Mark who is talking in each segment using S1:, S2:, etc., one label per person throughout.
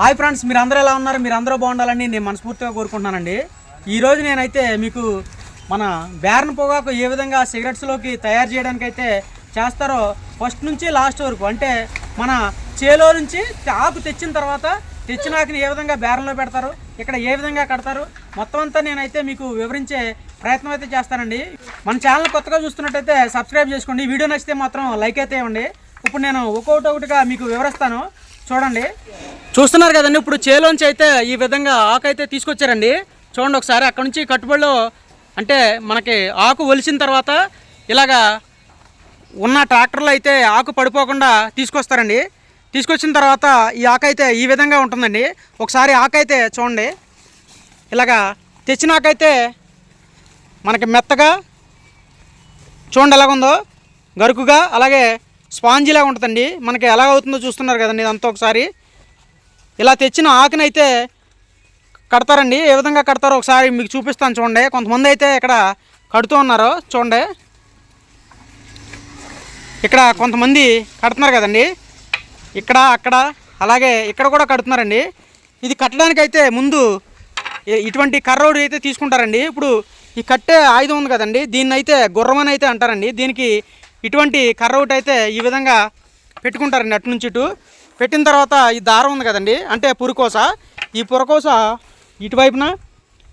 S1: Hi friends మీరు అందరూ ఎలా ఉన్నారు? మీరు అందరూ బాగుండాలని నేను మనస్ఫూర్తిగా కోరుకుంటున్నానండి. ఈరోజు నేనైతే మీకు మన బేరన్ పొగాకు ఏ విధంగా సిగరెట్స్లోకి తయారు చేయడానికి అయితే చేస్తారో ఫస్ట్ నుంచి లాస్ట్ వరకు అంటే మన చేలో నుంచి ఆకు తెచ్చిన తర్వాత తెచ్చిన ఆకుని ఏ విధంగా బేరంలో పెడతారు ఇక్కడ ఏ విధంగా కడతారు మొత్తం అంతా నేనైతే మీకు వివరించే ప్రయత్నం అయితే చేస్తానండి. మన ఛానల్ కొత్తగా చూస్తున్నట్టయితే సబ్స్క్రైబ్ చేసుకోండి. ఈ వీడియో నచ్చితే మాత్రం లైక్ అయితే ఇవ్వండి. ఇప్పుడు నేను ఒక్కొక్కటి ఒకటిగా మీకు వివరిస్తాను. చూడండి. చూస్తున్నారు కదండి ఇప్పుడు చేలోంచి అయితే ఈ విధంగా ఆకు అయితే తీసుకొచ్చారండి. చూడండి ఒకసారి అక్కడ నుంచి కట్టుబడిలో అంటే మనకి ఆకు ఒలిసిన తర్వాత ఇలాగా ఉన్న ట్రాక్టర్లో అయితే ఆకు పడిపోకుండా తీసుకొస్తారండి. తీసుకొచ్చిన తర్వాత ఈ ఆకు అయితే ఈ విధంగా ఉంటుందండి. ఒకసారి ఆకు అయితే చూడండి. ఇలాగా తెచ్చిన ఆకైతే మనకి మెత్తగా చూడండి ఎలాగుందో గరుకుగా అలాగే స్పాంజీలా ఉంటుందండి. మనకి ఎలా అవుతుందో చూస్తున్నారు కదండి ఇదంతా ఒకసారి. ఇలా తెచ్చిన ఆకునైతే కడతారండి. ఏ విధంగా కడతారో ఒకసారి మీకు చూపిస్తాను చూడండి. కొంతమంది అయితే ఇక్కడ కడుతూ ఉన్నారు చూడండి. ఇక్కడ కొంతమంది కడుతున్నారు కదండి. ఇక్కడ అక్కడ అలాగే ఇక్కడ కూడా కడుతున్నారండి. ఇది కట్టడానికైతే ముందు ఇటువంటి కర్రోడు అయితే తీసుకుంటారండి. ఇప్పుడు ఈ కట్టే ఆయుధం ఉంది కదండి. దీన్ని అయితే గుర్రం అని అయితే అంటారండి. దీనికి ఇటువంటి కర్ర ఒకటి అయితే ఈ విధంగా పెట్టుకుంటారండి అటు నుంచి ఇటు. పెట్టిన తర్వాత ఈ దారం ఉంది కదండి అంటే పురుకోస. ఈ పురకోస ఇటువైపున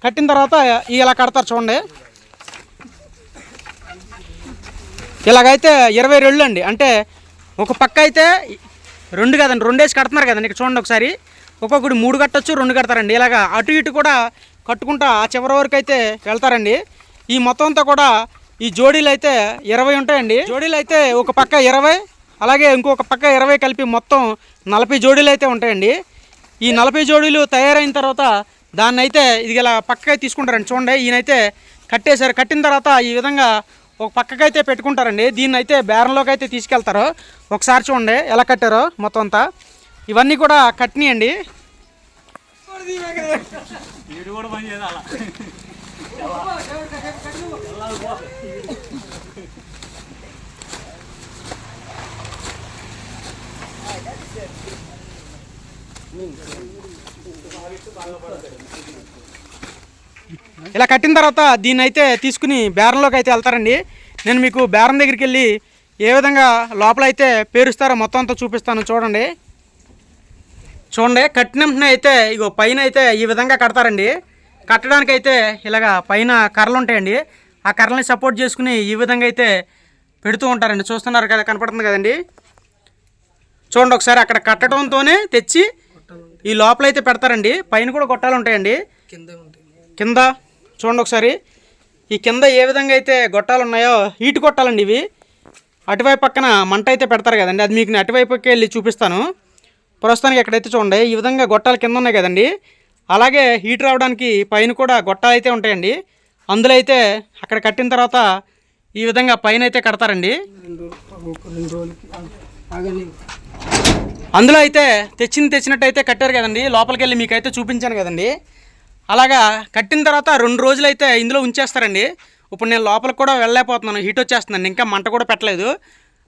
S1: కట్టిన తర్వాత ఇలా కడతారు చూడండి. ఇలాగైతే ఇరవై రెండు అండి అంటే ఒక పక్క అయితే రెండు కదండి రెండేసి కడుతున్నారు కదండి ఇక్కడ చూడండి ఒకసారి. ఒక్కొక్కటి మూడు కట్టొచ్చు రెండు కడతారండి. ఇలాగ అటు ఇటు కూడా కట్టుకుంటా ఆ చివరి వరకు అయితే వెళ్తారండి. ఈ మొత్తం అంతా కూడా ఈ జోడీలు అయితే ఇరవై ఉంటాయండి. జోడీలు అయితే ఒక పక్క ఇరవై అలాగే ఇంకొక పక్క ఇరవై కలిపి మొత్తం నలభై జోడీలు అయితే ఉంటాయండి. ఈ నలభై జోడీలు తయారైన తర్వాత దాన్ని అయితే ఇది ఇలా పక్కకి తీసుకుంటారండి చూడండి. ఈయనైతే కట్టేశారు. కట్టిన తర్వాత ఈ విధంగా ఒక పక్కకైతే పెట్టుకుంటారండి. దీన్ని అయితే బేరంలోకి అయితే తీసుకెళ్తారు. ఒకసారి చూడండి ఎలా కట్టారో మొత్తం అంతా. ఇవన్నీ కూడా కట్టినాయండి ఇలా కట్టిన తర్వాత దీన్ని అయితే తీసుకుని బేరంలోకి అయితే వెళ్తారండి. నేను మీకు బేరం దగ్గరికి వెళ్ళి ఏ విధంగా లోపల అయితే పేరుస్తారో మొత్తం అంతా చూపిస్తాను చూడండి. చూడండి కట్టిన అయితే ఇగో పైన అయితే ఈ విధంగా కడతారండి. కట్టడానికి అయితే ఇలాగా పైన కర్రలు ఉంటాయండి ఆ కర్రల్ని సపోర్ట్ చేసుకుని ఈ విధంగా అయితే పెడుతూ ఉంటారండి. చూస్తున్నారు కదా కనపడుతుంది కదండి. చూడండి ఒకసారి అక్కడ కట్టడంతోనే తెచ్చి ఈ లోపల అయితే పెడతారండి. పైన కూడా గొట్టాలు ఉంటాయండి
S2: కింద
S1: చూడండి ఒకసారి. ఈ కింద ఏ విధంగా అయితే గొట్టాలు ఉన్నాయో హీట్ గొట్టాలండి ఇవి. అటువైపు పక్కన మంట అయితే పెడతారు కదండి. అది మీకు నేను అటువైపుకి వెళ్ళి చూపిస్తాను. ప్రస్తుతానికి ఎక్కడైతే చూడండి ఈ విధంగా గొట్టాలు కింద ఉన్నాయి కదండి. అలాగే హీట్ రావడానికి పైన కూడా గొట్టాలు అయితే ఉంటాయండి. అందులో అయితే అక్కడ కట్టిన తర్వాత ఈ విధంగా పైన అయితే కడతారండి. అందులో అయితే తెచ్చింది తెచ్చినట్టు అయితే కట్టారు కదండి. లోపలికి వెళ్ళి మీకైతే చూపించాను కదండి. అలాగా కట్టిన తర్వాత రెండు రోజులు అయితే ఇందులో ఉంచేస్తారండి. ఇప్పుడు నేను లోపలికి కూడా వెళ్ళలేకపోతున్నాను. హీట్ వచ్చేస్తుందండి. ఇంకా మంట కూడా పెట్టలేదు.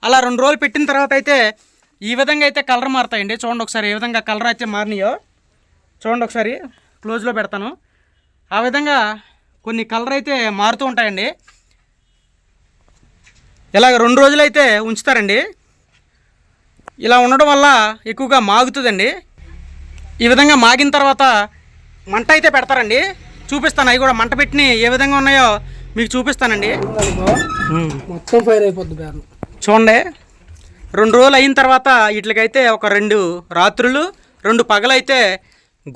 S1: అలా రెండు రోజులు పెట్టిన తర్వాత అయితే ఈ విధంగా అయితే కలర్ మారుతాయండి. చూడండి ఒకసారి ఏ విధంగా కలర్ అయితే మారినాయో. చూడండి ఒకసారి క్లోజ్లో పెడతాను. ఆ విధంగా కొన్ని కలర్ అయితే మారుతూ ఉంటాయండి. ఇలాగ రెండు రోజులు అయితే ఉంచుతారండి. ఇలా ఉండడం వల్ల ఎక్కువగా మాగుతుందండి. ఈ విధంగా మాగిన తర్వాత మంట అయితే పెడతారండి. చూపిస్తాను అవి కూడా మంట పెట్టిన ఏ విధంగా ఉన్నాయో మీకు చూపిస్తానండి.
S2: మొత్తం ఫైర్ అయిపోద్ది బేరం
S1: చూడండి. రెండు రోజులు అయిన తర్వాత వీటికైతే ఒక రెండు రాత్రులు రెండు పగలైతే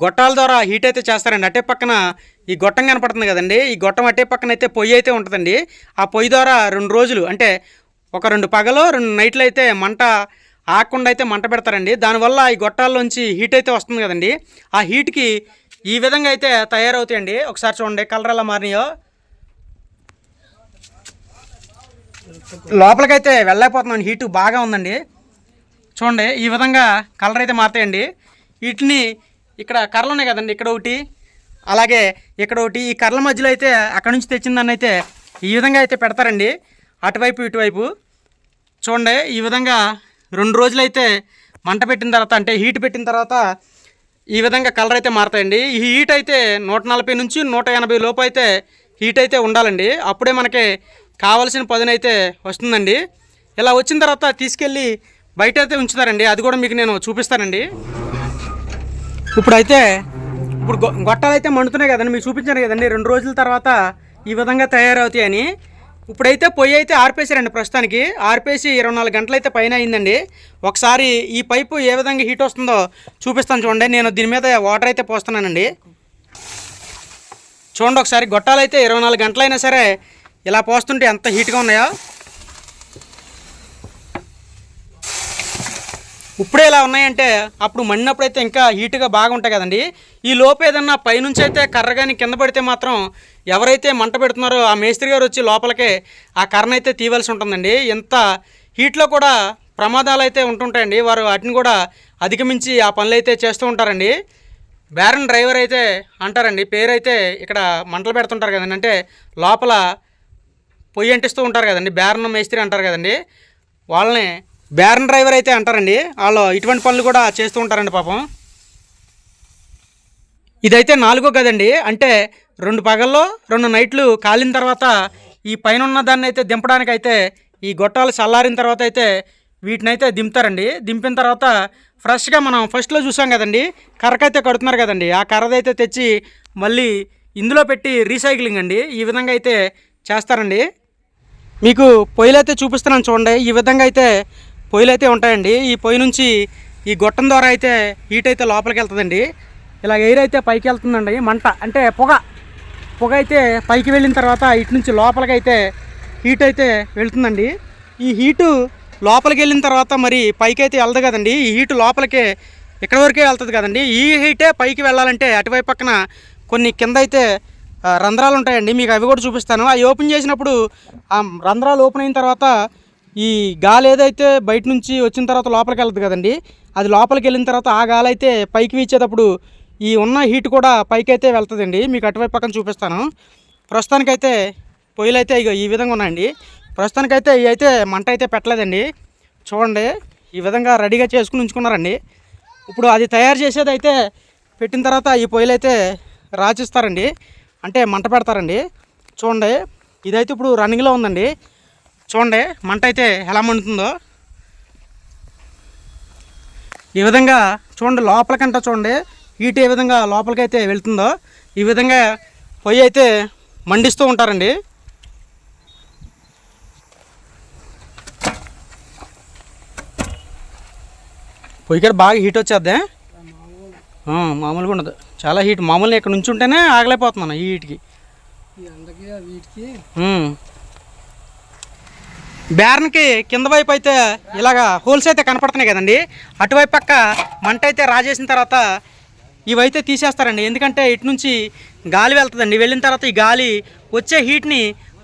S1: గొట్టాల ద్వారా హీట్ అయితే చేస్తారండి. అట్టే పక్కన ఈ గొట్టం కనపడుతుంది కదండి. ఈ గొట్టం అట్టే పక్కన అయితే పొయ్యి అయితే ఉంటుందండి. ఆ పొయ్యి ద్వారా రెండు రోజులు అంటే ఒక రెండు పగలు రెండు నైట్లు అయితే మంట ఆకుండా అయితే మంట పెడతారండి. దానివల్ల ఈ గొట్టాల్లోంచి హీట్ అయితే వస్తుంది కదండి. ఆ హీట్కి ఈ విధంగా అయితే తయారవుతాయండి. ఒకసారి చూడండి కలర్ ఎలా మారినాయో. లోపలికైతే వెళ్ళలేకపోతున్నాను హీటు బాగా ఉందండి. చూడండి ఈ విధంగా కలర్ అయితే మారుతాయండి. వీటిని ఇక్కడ కర్రలు ఉన్నాయి కదండి ఇక్కడ ఒకటి. అలాగే ఇక్కడ ఒకటి ఈ కర్రల మధ్యలో అయితే అక్కడ నుంచి తెచ్చిన దాన్ని అయితే ఈ విధంగా అయితే పెడతారండి. అటువైపు ఇటువైపు. చూడండి ఈ విధంగా రెండు రోజులైతే మంట పెట్టిన తర్వాత అంటే హీట్ పెట్టిన తర్వాత ఈ విధంగా కలర్ అయితే మారుతాయండి. ఈ హీట్ అయితే నూట నలభై నుంచి నూట ఎనభై లోపు అయితే హీట్ అయితే ఉండాలండి. అప్పుడే మనకి కావాల్సిన పదునైతే వస్తుందండి. ఇలా వచ్చిన తర్వాత తీసుకెళ్ళి బయట అయితే ఉంచుతారండి. అది కూడా మీకు నేను చూపిస్తానండి. ఇప్పుడైతే ఇప్పుడు గొ- గొట్టాలు అయితే మండుతున్నాయి కదండి మీకు చూపించాను కదండి రెండు రోజుల తర్వాత ఈ విధంగా తయారవుతాయని. ఇప్పుడైతే పొయ్యి అయితే ఆర్పేసారండి ప్రస్తుతానికి. ఆర్పేసి ఇరవై నాలుగు గంటలు అయితే పైన అయిందండి. ఒకసారి ఈ పైపు ఏ విధంగా హీట్ వస్తుందో చూపిస్తాను చూడండి. నేను దీని మీద వాటర్ అయితే పోస్తున్నానండి. చూడండి ఒకసారి గొట్టాలు అయితే ఇరవై నాలుగు గంటలైనా సరే ఇలా పోస్తుంటే ఎంత హీట్గా ఉన్నాయో. ఇప్పుడే ఇలా ఉన్నాయంటే అప్పుడు మండినప్పుడు అయితే ఇంకా హీట్గా బాగా ఉంటాయి కదండి. ఈ లోపు ఏదన్నా పైనుంచి అయితే కర్ర కానీ కింద పడితే మాత్రం ఎవరైతే మంట పెడుతున్నారో ఆ మేస్త్రి గారు వచ్చి లోపలికే ఆ కర్రను అయితే తీయవలసి ఉంటుందండి. ఇంత హీట్లో కూడా ప్రమాదాలు అయితే ఉంటుంటాయండి. వారు వాటిని కూడా అధిగమించి ఆ పనులు అయితే చేస్తూ ఉంటారండి. బ్యారన్ డ్రైవర్ అయితే అంటారండి. పేరైతే ఇక్కడ మంటలు పెడుతుంటారు కదండి. అంటే లోపల పొయ్యి అంటిస్తూ ఉంటారు కదండి. బేరన్ మేస్త్రి అంటారు కదండి. వాళ్ళని బ్యారన్ డ్రైవర్ అయితే అంటారండి. వాళ్ళు ఇటువంటి పనులు కూడా చేస్తూ ఉంటారండి పాపం. ఇదైతే నాలుగో కదండి అంటే రెండు పగల్లో రెండు నైట్లు కాలిన తర్వాత ఈ పైన ఉన్న దాన్ని అయితే దింపడానికి అయితే ఈ గొట్టాలు చల్లారిన తర్వాత అయితే వీటినైతే దింపుతారండి. దింపిన తర్వాత ఫ్రెష్గా మనం ఫస్ట్లో చూసాం కదండి. కర్రకైతే కడుతున్నారు కదండి. ఆ కర్రదైతే తెచ్చి మళ్ళీ ఇందులో పెట్టి రీసైక్లింగ్ అండి. ఈ విధంగా అయితే చేస్తారండి. మీకు పొయ్యిలైతే అయితే చూపిస్తున్నాను చూడండి. ఈ విధంగా అయితే పొయ్యిలు అయితే ఉంటాయండి. ఈ పొయ్యి నుంచి ఈ గొట్టం ద్వారా అయితే హీట్ అయితే లోపలికి వెళ్తుందండి. ఇలా ఎయిర్ అయితే పైకి వెళ్తుందండి. మంట అంటే పొగ పొగ అయితే పైకి వెళ్ళిన తర్వాత ఇటు నుంచి లోపలికి అయితే హీట్ అయితే వెళ్తుందండి. ఈ హీటు లోపలికి వెళ్ళిన తర్వాత మరి పైకి అయితే వెళ్ళదు కదండి. ఈ హీటు లోపలికే ఇక్కడ వరకే వెళ్తుంది కదండి. ఈ హీటే పైకి వెళ్ళాలంటే అటువైపు పక్కన కొన్ని కింద అయితే రంధ్రాలు ఉంటాయండి. మీకు అవి కూడా చూపిస్తాను. అవి ఓపెన్ చేసినప్పుడు ఆ రంధ్రాలు ఓపెన్ అయిన తర్వాత ఈ గాలి ఏదైతే బయట నుంచి వచ్చిన తర్వాత లోపలికి వెళ్తుంది కదండి అది లోపలికి వెళ్ళిన తర్వాత ఆ గాలి అయితే పైకి వీచేటప్పుడు ఈ ఉన్న హీట్ కూడా పైకి అయితే వెళ్తుందండి. మీకు అటువైపు పక్కన చూపిస్తాను. ప్రస్తుతానికైతే పొయ్యిలు అయితే ఇగో ఈ విధంగా ఉన్నాయండి. ప్రస్తుతానికైతే ఇవి అయితే మంట అయితే పెట్టలేదండి. చూడండి ఈ విధంగా రెడీగా చేసుకుని ఉంచుకున్నారండి. ఇప్పుడు అది తయారు చేసేది అయితే పెట్టిన తర్వాత ఈ పొయ్యిలు అయితే రాచిస్తారండి. అంటే మంట పెడతారండి. చూడండి ఇదైతే ఇప్పుడు రన్నింగ్లో ఉందండి. చూడండి మంట అయితే ఎలా మండుతుందో. ఈ విధంగా చూడండి లోపలికంట చూడండి హీట్ ఏ విధంగా లోపలికైతే వెళ్తుందో ఈ విధంగా పొయ్యి అయితే మండిస్తూ ఉంటారండి. పొయ్యి కాడ బాగా హీట్ వచ్చేద్దా? మామూలుగా ఉండదు. చాలా హీట్. మామూలుగా ఇక్కడ నుంచి ఉంటేనే ఆగలేకపోతున్నాను ఈ హీట్కి
S2: ఈ ఎండకి ఆ వీటికి
S1: ఉమ్. బేరన్కి కింద వైపు అయితే ఇలాగ హోల్స్ అయితే కనపడుతున్నాయి కదండి. అటువైపు పక్క మంట అయితే రాజేసిన తర్వాత ఇవైతే తీసేస్తారండి. ఎందుకంటే ఇటు నుంచి గాలి వెళ్తుందండి. వెళ్ళిన తర్వాత ఈ గాలి వచ్చే హీట్ని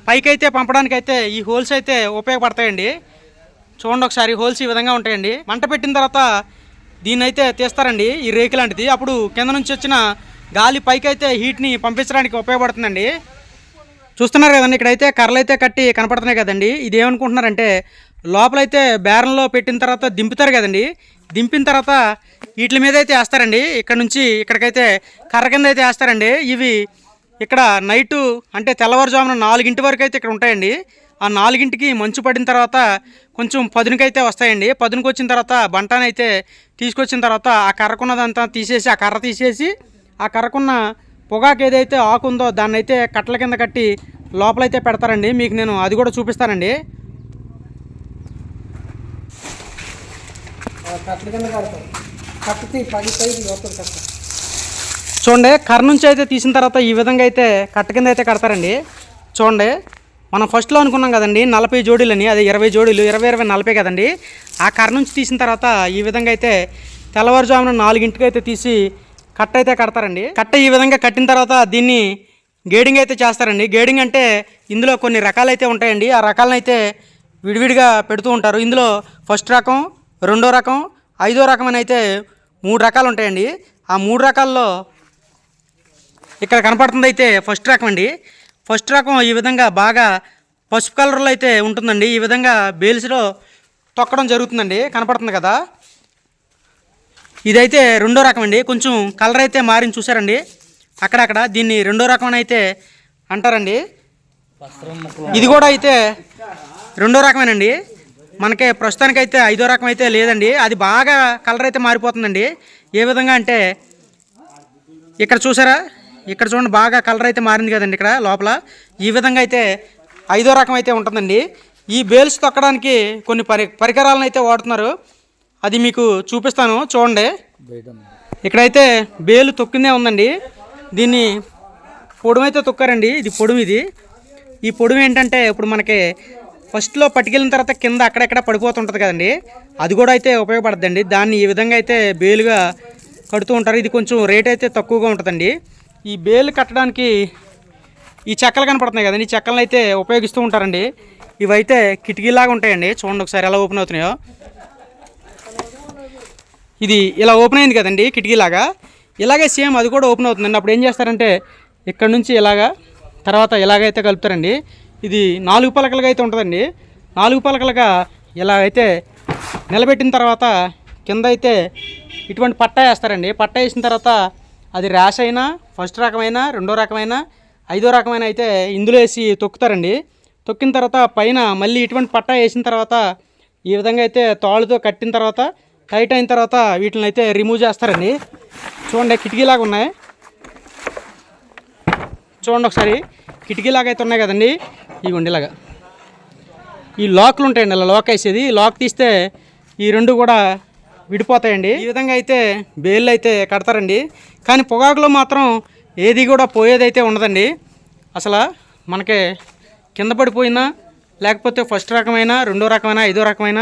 S1: పైకైతే పంపడానికి అయితే ఈ హోల్స్ అయితే ఉపయోగపడతాయండి. చూడండి ఒకసారి హోల్స్ ఈ విధంగా ఉంటాయండి. మంట పెట్టిన తర్వాత దీన్ని అయితే తీస్తారండి ఈ రేకు లాంటిది. అప్పుడు కింద నుంచి వచ్చిన గాలి పైకైతే హీట్ని పంపించడానికి ఉపయోగపడుతుందండి. చూస్తున్నారు కదండి ఇక్కడైతే కర్రలు అయితే కట్టి కనపడుతున్నాయి కదండి. ఇది ఏమనుకుంటున్నారంటే లోపలైతే బేరంలో పెట్టిన తర్వాత దింపుతారు కదండి. దింపిన తర్వాత వీటి మీద అయితే వేస్తారండి. ఇక్కడ నుంచి ఇక్కడికైతే కర్ర కింద అయితే వేస్తారండి. ఇవి ఇక్కడ నైటు అంటే తెల్లవారుజామున నాలుగింటి వరకు అయితే ఇక్కడ ఉంటాయండి. ఆ నాలుగింటికి మంచు పడిన తర్వాత కొంచెం పదునుకైతే వస్తాయండి. పదునుకు వచ్చిన తర్వాత బంటానైతే తీసుకొచ్చిన తర్వాత ఆ కర్రకున్నదంతా తీసేసి ఆ కర్ర తీసేసి ఆ కర్రకున్న పొగాకు ఏదైతే ఆకు ఉందో దాన్ని అయితే కట్టల కింద కట్టి లోపలైతే పెడతారండి. మీకు నేను అది కూడా చూపిస్తానండి. చూడండి కర్ర నుంచి అయితే తీసిన తర్వాత ఈ విధంగా అయితే కట్ట కింద అయితే కడతారండి. చూడండి మనం ఫస్ట్లో అనుకున్నాం కదండి నలభై జోడీలని అదే ఇరవై జోడీలు ఇరవై ఇరవై నలభై కదండి. ఆ కర్ర నుంచి తీసిన తర్వాత ఈ విధంగా అయితే తెల్లవారుజామున నాలుగింటికి అయితే తీసి కట్ట అయితే కడతారండి. కట్ట ఈ విధంగా కట్టిన తర్వాత దీన్ని గేడింగ్ అయితే చేస్తారండి. గేడింగ్ అంటే ఇందులో కొన్ని రకాలు అయితే ఉంటాయండి. ఆ రకాలను అయితే విడివిడిగా పెడుతూ ఉంటారు. ఇందులో ఫస్ట్ రకం రెండో రకం ఐదో రకం అని అయితే మూడు రకాలు ఉంటాయండి. ఆ మూడు రకాల్లో ఇక్కడ కనపడుతుంది అయితే ఫస్ట్ రకం అండి. ఫస్ట్ రకం ఈ విధంగా బాగా పసుపు కలర్లో అయితే ఉంటుందండి. ఈ విధంగా బేల్స్లో తొక్కడం జరుగుతుందండి. కనపడుతుంది కదా? ఇదైతే రెండో రకం అండి కొంచెం కలర్ అయితే మారింది చూసారండి. అక్కడక్కడ దీన్ని రెండో రకం అయితే అంటారండి. ఇది కూడా అయితే రెండో రకమేనండి. మనకి ప్రస్తుతానికి అయితే ఐదో రకం అయితే లేదండి. అది బాగా కలర్ అయితే మారిపోతుందండి. ఏ విధంగా అంటే ఇక్కడ చూసారా? ఇక్కడ చూడండి బాగా కలర్ అయితే మారింది కదండి ఇక్కడ లోపల. ఈ విధంగా అయితే ఐదో రకం అయితే ఉంటుందండి. ఈ బేల్స్ తొక్కడానికి కొన్ని పరి పరికరాలను అయితే వాడుతున్నారు. అది మీకు చూపిస్తాను చూడండి. ఇక్కడైతే బేలు తొక్కిందే ఉందండి. దీన్ని పొడుము అయితే తొక్కారండి ఇది పొడుము ఇది. ఈ పొడుము ఏంటంటే ఇప్పుడు మనకి ఫస్ట్లో పట్టుకెళ్ళిన తర్వాత కింద అక్కడెక్కడ పడిపోతుంటుంది కదండి. అది కూడా అయితే ఉపయోగపడుతుందండి దాన్ని ఈ విధంగా అయితే బేలుగా కడుతూ ఉంటారు. ఇది కొంచెం రేట్ అయితే తక్కువగా ఉంటుందండి. ఈ బేలు కట్టడానికి ఈ చెక్కలు కనపడుతున్నాయి కదండి. ఈ చెక్కలను అయితే ఉపయోగిస్తూ ఉంటారండి. ఇవైతే కిటికీలాగా ఉంటాయండి. చూడండి ఒకసారి ఎలా ఓపెన్ అవుతున్నాయో. ఇది ఇలా ఓపెన్ అయింది కదండి కిటికీలాగా. ఇలాగే సేమ్ అది కూడా ఓపెన్ అవుతుందండి. అప్పుడు ఏం చేస్తారంటే ఇక్కడ నుంచి ఇలాగా తర్వాత ఇలాగైతే కలుపుతారండి. ఇది నాలుగు పలకలుగా అయితే ఉంటుందండి. నాలుగు పలకలుగా ఇలా అయితే నిలబెట్టిన తర్వాత కింద అయితే ఇటువంటి పట్టా వేస్తారండి. పట్టా వేసిన తర్వాత అది ర్యాష్ అయినా ఫస్ట్ రకమైన రెండో రకమైన ఐదో రకమైన అయితే ఇందులో వేసి తొక్కుతారండి. తొక్కిన తర్వాత పైన మళ్ళీ ఇటువంటి పట్టా వేసిన తర్వాత ఈ విధంగా అయితే తాళ్ళుతో కట్టిన తర్వాత టైట్ అయిన తర్వాత వీటిని అయితే రిమూవ్ చేస్తారండి. చూడండి కిటికీలాగా ఉన్నాయి. చూడండి ఒకసారి కిటికీలాగా అయితే ఉన్నాయి కదండి. ఇవ్వండి ఇలాగా. ఈ లాక్లు ఉంటాయండి ఇలా లాక్ వేసేది. లాక్ తీస్తే ఈ రెండు కూడా విడిపోతాయండి. ఈ విధంగా అయితే బేళ్ళు అయితే కడతారండి. కానీ పొగాకులో మాత్రం ఏది కూడా పోయేదైతే ఉండదండి. అసలు మనకి కింద పడిపోయినా లేకపోతే ఫస్ట్ రకమైన రెండో రకమైన ఐదో రకమైన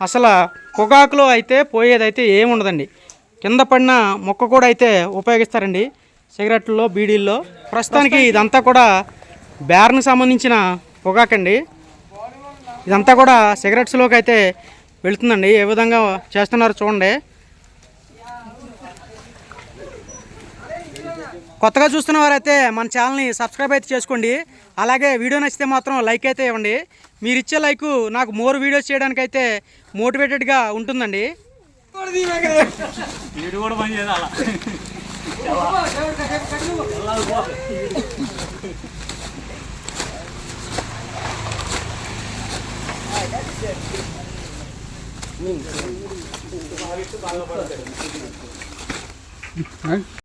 S1: అసలు పొగాకులో అయితే పోయేదైతే ఏమి ఉండదండి కింద పడిన మొక్క కూడా అయితే ఉపయోగిస్తారండి. సిగరెట్లో బీడీల్లో. ప్రస్తుతానికి ఇదంతా కూడా బేర్నికి సంబంధించిన పొగాకండి. ఇదంతా కూడా సిగరెట్స్లోకి అయితే వెళుతుందండి. ఏ విధంగా చేస్తున్నారో చూడండి. కొత్తగా చూస్తున్న వారైతే మన ఛానల్ని సబ్స్క్రైబ్ అయితే చేసుకోండి. అలాగే వీడియో నచ్చితే మాత్రం లైక్ అయితే ఇవ్వండి. మీరు ఇచ్చే లైక్ నాకు మోర్ వీడియోస్ చేయడానికి అయితే మోటివేటెడ్గా ఉంటుందండి.